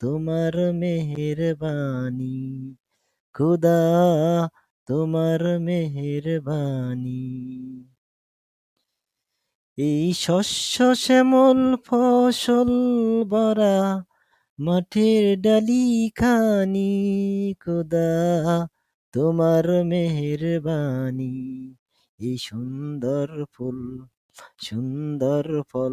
তোমার মেহেরবানি। খুদা, তোমার মেহেরবানি। এই শস্য শ্যামল ফসল বরা মাঠের ডালি খানি খুদা, তোমার মেহেরবানি। এই সুন্দর ফুল, সুন্দর ফল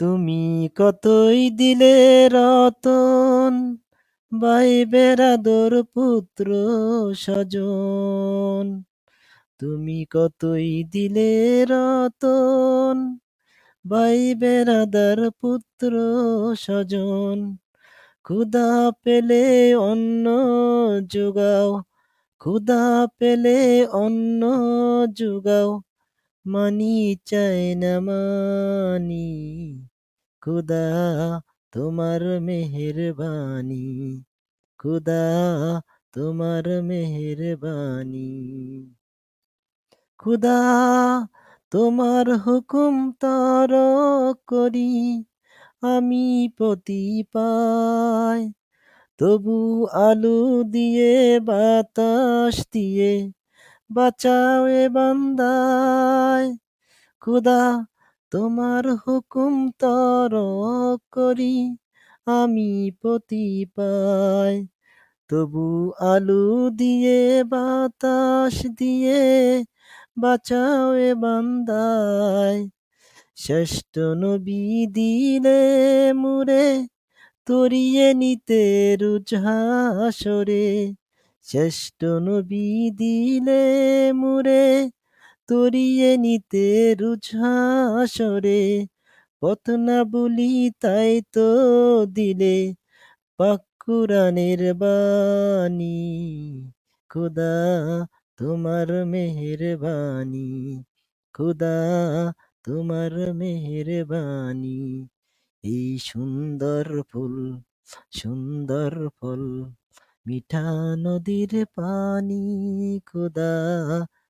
তুমি কতই দিলে রতন ভাই বেড়াদর পুত্র স্বজন। তুমি কতই দিলে রতন ভাই বেড়াদার পুত্র স্বজন। ক্ষুদা পেলে অন্ন যোগাও ক্ষুদা পেলে অন্ন যোগাও, মানি চাই না মানি। খুদা তোমার মেহেরবানি খুদা তোমার মেহেরবানি খুদা তোমার হুকুম তর করি আমি পতি পাই তবু আলু দিয়ে বাতাস দিয়ে বাঁচাও এ বান্দায় খুদা তোমার হুকুম তর করি, আমি পতি পাই। তবু আলু দিয়ে, বাতাস দিয়ে বাঁচাও এ বান্দায় শ্রেষ্ঠ নবী দিলে মুরে তরিয়ে নিতে রুঝাসরে শ্রেষ্ঠ নবী দিলে মুরে তরিয়ে নিতে রুঝাসরে, পথ না বলি তাই তো দিলে পাকুরানের বাণী। খুদা তোমার মেহেরবানি খুদা তোমার মেহেরবানি এই সুন্দর ফুল, সুন্দর ফল, মিঠা নদীর পানি। খুদা